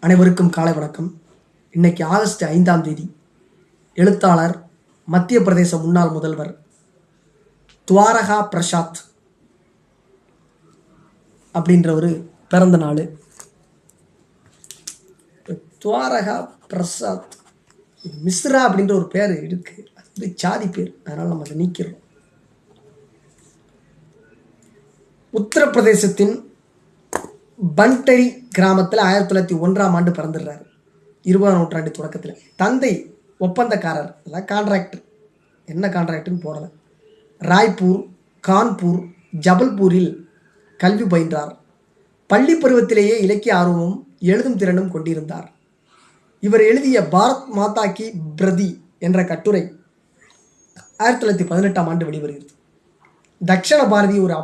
அனைவருக்கும் காலை வணக்கம். இன்னைக்கு ஆகஸ்ட் ஐந்தாம் தேதி எழுத்தாளர் மத்திய பிரதேச முன்னாள் முதல்வர் துவாரகா பிரசாத் அப்படின்ற ஒரு பிறந்த நாள். துவாரகா பிரசாத் மிஸ்ரா அப்படின்ற ஒரு பேர் இருக்கு. அது வந்து சாதி பேர். அதனால் நம்ம அதை நீக்கிறோம். உத்தரப்பிரதேசத்தின் பன்டரி கிராமத்தில் ஆயிரத்தி தொள்ளாயிரத்தி ஒன்றாம் ஆண்டு பிறந்துடுறாரு. இருபதாம் நூற்றாண்டு தொடக்கத்தில். தந்தை ஒப்பந்தக்காரர் இல்லை கான்ட்ராக்டர் என்ன கான்ட்ராக்ட்னு போடலை. ராய்ப்பூர் கான்பூர் ஜபல்பூரில் கல்வி பயின்றார். பள்ளி பருவத்திலேயே இலக்கிய ஆர்வமும் எழுதும் திறனும் கொண்டிருந்தார். இவர் எழுதிய பாரத் மாதா கி பிரதி என்ற கட்டுரை ஆயிரத்தி தொள்ளாயிரத்தி பதினெட்டாம் ஆண்டு வெளிவருகிறது. தக்ஷண பாரதி ஒரு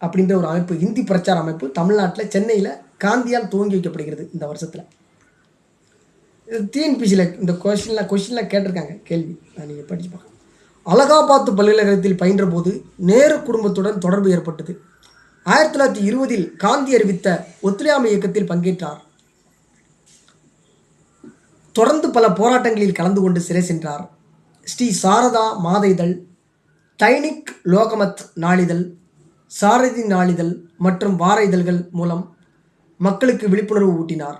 அப்படின்ற ஒரு அமைப்பு இந்தி பிரச்சார அமைப்பு தமிழ்நாட்டில் சென்னையில் காந்தியால் துவங்கி வைக்கப்படுகிறது இந்த வருஷத்தில். இது டிஎன்பிசியில் இந்த கொஷின்லாம் கொஷின்லாம் கேட்டிருக்காங்க கேள்வி. நான் நீங்கள் படிச்சு பார்க்கலாம். அலகாபாத் பல்கலைக்கழகத்தில் பயின்ற போது நேரு குடும்பத்துடன் தொடர்பு ஏற்பட்டது. ஆயிரத்தி தொள்ளாயிரத்தி இருபதில் காந்தி அறிவித்த ஒத்துழையாமை இயக்கத்தில் பங்கேற்றார். தொடர்ந்து பல போராட்டங்களில் கலந்து கொண்டு சிறை சென்றார். ஸ்ரீ சாரதா மாத இதழ் தைனிக் லோகமத் நாளிதழ் சாரதி நாளிதழ் மற்றும் வார இதழ்கள் மூலம் மக்களுக்கு விழிப்புணர்வு ஊட்டினார்.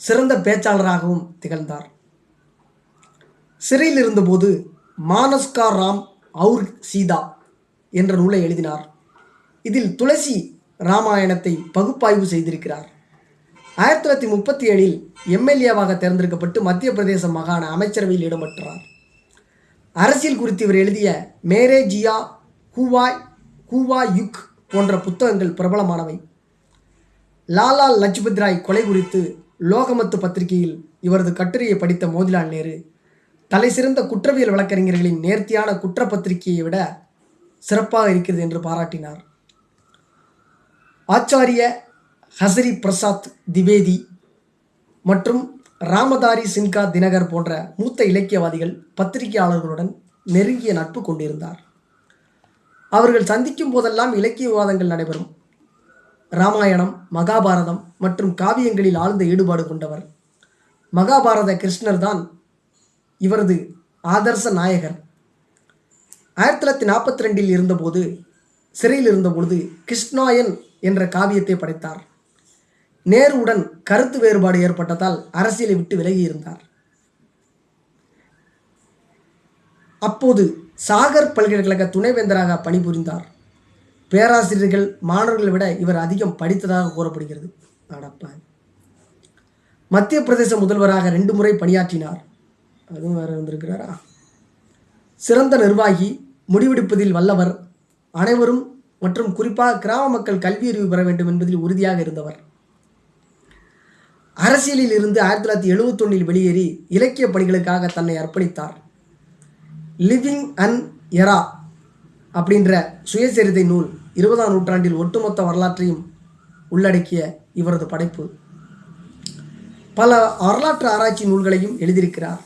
சிறந்த பேச்சாளராகவும் திகழ்ந்தார். சிறையில் இருந்தபோது மானஸ்கா ராம் அவுர் சீதா என்ற நூலை எழுதினார். இதில் துளசி ராமாயணத்தை பகுப்பாய்வு செய்திருக்கிறார். ஆயிரத்தி தொள்ளாயிரத்தி முப்பத்தி ஏழில் எம்எல்ஏவாக தேர்ந்தெடுக்கப்பட்டு மத்திய பிரதேச மாகாண அமைச்சரவையில் இடம்பெற்றார். அரசியல் குறித்து இவர் எழுதிய மேரே ஜியா ஹூவாய் கூவா யுக் போன்ற புத்தகங்கள் பிரபலமானவை. லாலா லஜ்பத் ராய் கொலை குறித்து லோகமத்து பத்திரிகையில் இவரது கட்டுரையை படித்த மோதிலால் நேரு தலைசிறந்த குற்றவியல் வழக்கறிஞர்களின் நேர்த்தியான குற்றப்பத்திரிகையை விட சிறப்பாக இருக்கிறது என்று பாராட்டினார். ஆச்சாரிய ஹசரி பிரசாத் திவேதி மற்றும் ராமதாரி சின்கா தினகர் போன்ற மூத்த இலக்கியவாதிகள் பத்திரிகையாளர்களுடன் நெருங்கிய நட்பு கொண்டிருந்தார். அவர்கள் சந்திக்கும் போதெல்லாம் இலக்கிய விவாதங்கள் நடைபெறும். ராமாயணம் மகாபாரதம் மற்றும் காவியங்களில் ஆழ்ந்த ஈடுபாடு கொண்டவர். மகாபாரத கிருஷ்ணர் தான் இவரது ஆதர்ச நாயகர். ஆயிரத்தி தொள்ளாயிரத்தி நாற்பத்தி ரெண்டில் இருந்தபோது சிறையில் இருந்தபொழுது கிருஷ்ணாயன் என்ற காவியத்தை படைத்தார். நேருவுடன் கருத்து வேறுபாடு ஏற்பட்டதால் அரசியலை விட்டு விலகி இருந்தார் அப்போது சாகர் பல்கலைக்கழக துணைவேந்தராக பணிபுரிந்தார். பேராசிரியர்கள் மாணவர்களை விட இவர் அதிகம் படித்ததாக கூறப்படுகிறது. அடப்பா. மத்திய பிரதேச முதல்வராக ரெண்டு முறை பணியாற்றினார். அதுவும் வேறு இருந்திருக்கிறாரா சிறந்த நிர்வாகி முடிவெடுப்பதில் வல்லவர் அனைவரும் மற்றும் குறிப்பாக கிராம மக்கள் கல்வியறிவு பெற வேண்டும் என்பதில் உறுதியாக இருந்தவர். அரசியலில் இருந்து ஆயிரத்தி தொள்ளாயிரத்தி எழுபத்தொன்னில் வெளியேறி இலக்கிய பணிகளுக்காக தன்னை அர்ப்பணித்தார். லிவிங் அண்ட் எரா அப்படின்ற சுயசரிதை நூல் இருபதாம் நூற்றாண்டில் ஒட்டுமொத்த வரலாற்றையும் உள்ளடக்கிய இவரது படைப்பு. பல வரலாற்று ஆராய்ச்சி நூல்களையும் எழுதியிருக்கிறார்.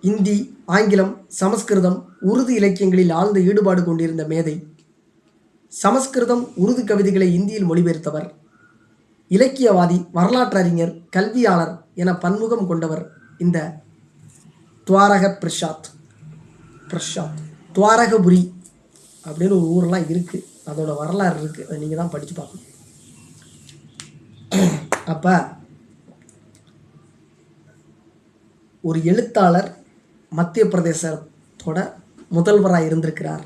இந்தி ஆங்கிலம் சமஸ்கிருதம் உருது இலக்கியங்களில் ஆழ்ந்த ஈடுபாடு கொண்டிருந்த மேதை. சமஸ்கிருதம் உருது கவிதைகளை இந்தியில் மொழிபெயர்த்தவர். இலக்கியவாதி வரலாற்றறிஞர் கல்வியாளர் என பன்முகம் கொண்டவர் இந்த துவாரக பிரசாத். பிரசாத் துவாரகபுரி அப்படின்னு ஒரு ஊரெலாம் இருக்குது அதோட வரலாறு இருக்குது அதை நீங்கள் தான் படித்து பார்க்கணும். அப்போ ஒரு எழுத்தாளர் மத்திய பிரதேசத்தோட முதல்வராக இருந்திருக்கிறார்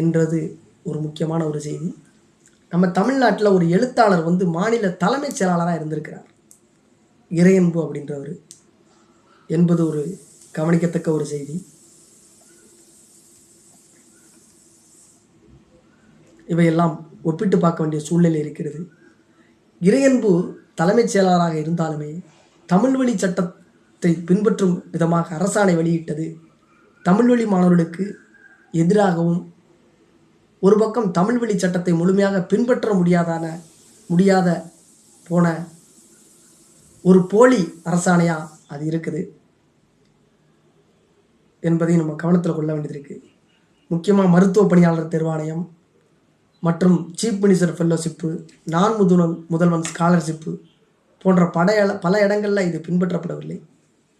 என்றது ஒரு முக்கியமான ஒரு செய்தி. நம்ம தமிழ்நாட்டில் ஒரு எழுத்தாளர் வந்து மாநில தலைமைச் செயலாளராக இருந்திருக்கிறார். இறையன்பு அப்படின்றவர். என்பது ஒரு கவனிக்கத்தக்க ஒரு செய்தி. இவையெல்லாம் ஒப்பிட்டு பார்க்க வேண்டிய சூழ்நிலை இருக்கிறது. இறையன்பு தலைமைச் செயலாளராக இருந்தாலுமே தமிழ் வழி சட்டத்தை பின்பற்றும் விதமாக அரசாணை வெளியிட்டது. தமிழ் வழி மாணவர்களுக்கு எதிராகவும் ஒரு பக்கம் தமிழ் வழி சட்டத்தை முழுமையாக பின்பற்ற முடியாதான முடியாத போன ஒரு போலி அரசாணையாக அது இருக்குது என்பதை நம்ம கவனத்தில் கொள்ள வேண்டியது இருக்குது முக்கியமாக மருத்துவ பணியாளர் தேர்வாணையம் மற்றும் சீஃப் மினிஸ்டர் ஃபெல்லோஷிப்பு நான் முதல்வன் முதல்வன் ஸ்காலர்ஷிப்பு போன்ற பட பல இடங்களில் இது பின்பற்றப்படவில்லை.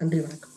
நன்றி வணக்கம்.